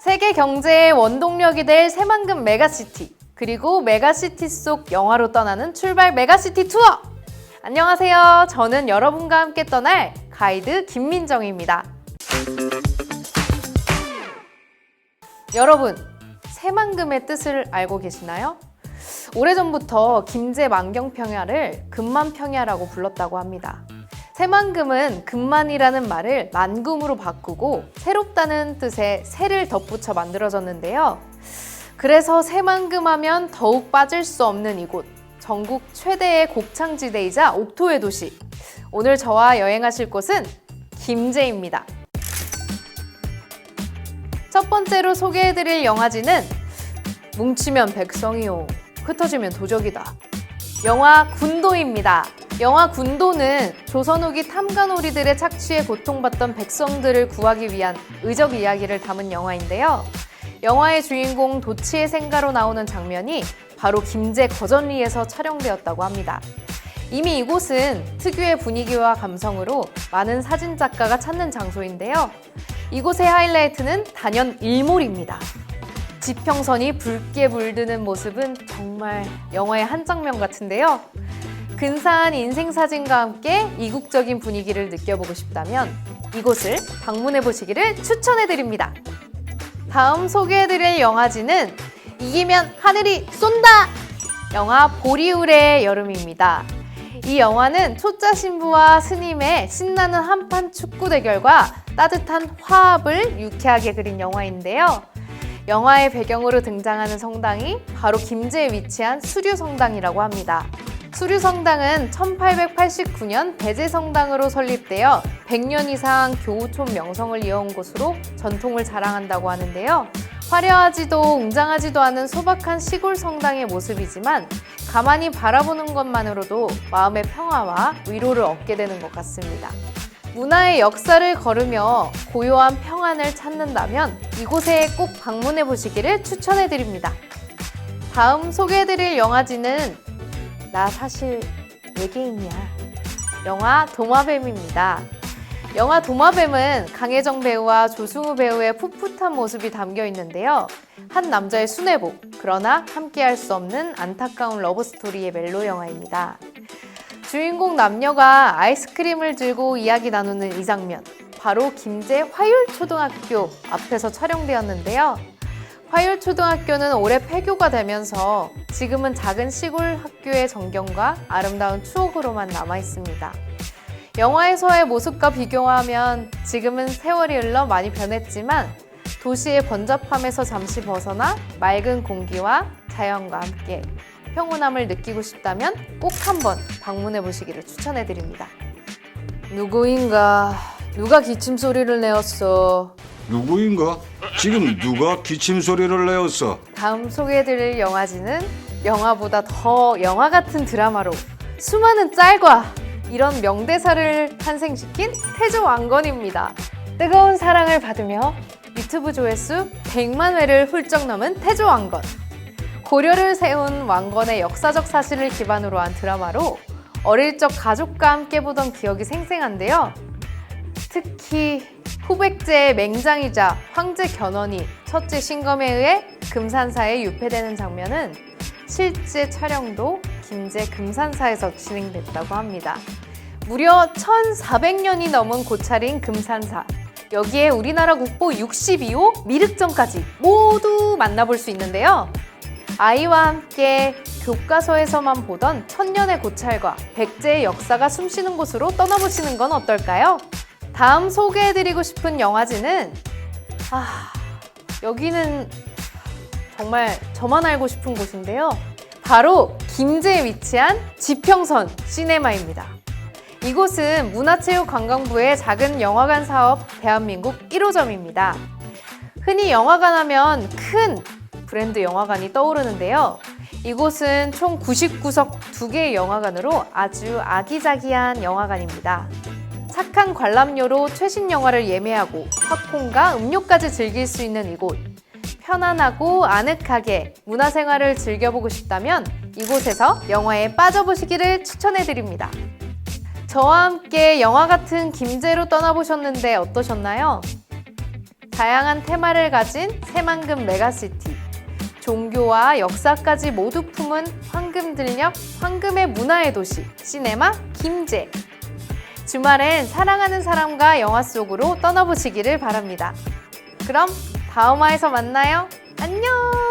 세계 경제의 원동력이 될 새만금 메가시티 그리고 메가시티 속 영화로 떠나는 출발 메가시티 투어 안녕하세요 저는 여러분과 함께 떠날 가이드 김민정입니다 여러분 새만금의 뜻을 알고 계시나요? 오래전부터 김제 만경평야를 금만평야라고 불렀다고 합니다. 새만금은 금만이라는 말을 만금으로 바꾸고 새롭다는 뜻의 새를 덧붙여 만들어졌는데요. 그래서 새만금 하면 더욱 빠질 수 없는 이곳, 전국 최대의 곡창지대이자 옥토의 도시. 오늘 저와 여행하실 곳은 김제입니다. 첫 번째로 소개해드릴 영화지는 뭉치면 백성이요, 흩어지면 도적이다. 영화 군도입니다. 영화 군도는 조선 후기 탐관오리들의 착취에 고통받던 백성들을 구하기 위한 의적 이야기를 담은 영화인데요. 영화의 주인공 도치의 생가로 나오는 장면이 바로 김제 거전리에서 촬영되었다고 합니다. 이미 이곳은 특유의 분위기와 감성으로 많은 사진 작가가 찾는 장소인데요. 이곳의 하이라이트는 단연 일몰입니다. 지평선이 붉게 물드는 모습은 정말 영화의 한 장면 같은데요. 근사한 인생 사진과 함께 이국적인 분위기를 느껴보고 싶다면 이곳을 방문해 보시기를 추천해 드립니다. 다음 소개해 드릴 영화지는 이기면 하늘이 쏜다! 영화 보리울의 여름입니다. 이 영화는 초짜 신부와 스님의 신나는 한판 축구 대결과 따뜻한 화합을 유쾌하게 그린 영화인데요. 영화의 배경으로 등장하는 성당이 바로 김제에 위치한 수류 성당이라고 합니다. 수류성당은 1889년 배제성당으로 설립되어 100년 이상 교우촌 명성을 이어온 곳으로 전통을 자랑한다고 하는데요. 화려하지도 웅장하지도 않은 소박한 시골 성당의 모습이지만 가만히 바라보는 것만으로도 마음의 평화와 위로를 얻게 되는 것 같습니다. 문화의 역사를 걸으며 고요한 평안을 찾는다면 이곳에 꼭 방문해 보시기를 추천해 드립니다. 다음 소개해 드릴 영화지는 나 사실 외계인이야. 영화 도마뱀입니다. 영화 도마뱀은 강혜정 배우와 조승우 배우의 풋풋한 모습이 담겨 있는데요. 한 남자의 순애보, 그러나 함께할 수 없는 안타까운 러브스토리의 멜로 영화입니다. 주인공 남녀가 아이스크림을 들고 이야기 나누는 이 장면. 바로 김제 화율초등학교 앞에서 촬영되었는데요. 화율초등학교는 올해 폐교가 되면서 지금은 작은 시골 학교의 전경과 아름다운 추억으로만 남아 있습니다. 영화에서의 모습과 비교하면 지금은 세월이 흘러 많이 변했지만 도시의 번잡함에서 잠시 벗어나 맑은 공기와 자연과 함께 평온함을 느끼고 싶다면 꼭 한번 방문해 보시기를 추천해 드립니다. 누구인가? 누가 기침 소리를 내었어? 누구인가? 지금 누가 기침 소리를 내었어? 다음 소개해드릴 영화지는 영화보다 더 영화 같은 드라마로 수많은 짤과 이런 명대사를 탄생시킨 태조 왕건입니다. 뜨거운 사랑을 받으며 유튜브 조회수 100만 회를 훌쩍 넘은 태조 왕건. 고려를 세운 왕건의 역사적 사실을 기반으로 한 드라마로 어릴 적 가족과 함께 보던 기억이 생생한데요. 특히 후백제의 맹장이자 황제 견훤이 첫째 신검에 의해 금산사에 유폐되는 장면은 실제 촬영도 김제 금산사에서 진행됐다고 합니다. 무려 1400년이 넘은 고찰인 금산사. 여기에 우리나라 국보 62호 미륵정까지 모두 만나볼 수 있는데요. 아이와 함께 교과서에서만 보던 천년의 고찰과 백제의 역사가 숨쉬는 곳으로 떠나보시는 건 어떨까요? 다음 소개해드리고 싶은 영화지는 아 여기는 정말 저만 알고 싶은 곳인데요. 바로 김제에 위치한 지평선 시네마입니다. 이곳은 문화체육관광부의 작은 영화관 사업 대한민국 1호점입니다. 흔히 영화관 하면 큰 브랜드 영화관이 떠오르는데요. 이곳은 총 99석 2개의 영화관으로 아주 아기자기한 영화관입니다. 착한 관람료로 최신 영화를 예매하고 팝콘과 음료까지 즐길 수 있는 이곳. 편안하고 아늑하게 문화생활을 즐겨보고 싶다면 이곳에서 영화에 빠져보시기를 추천해드립니다. 저와 함께 영화 같은 김제로 떠나보셨는데 어떠셨나요? 다양한 테마를 가진 새만금 메가시티. 종교와 역사까지 모두 품은 황금들녘 황금의 문화의 도시 시네마 김제. 주말엔 사랑하는 사람과 영화 속으로 떠나보시기를 바랍니다. 그럼 다음 화에서 만나요. 안녕!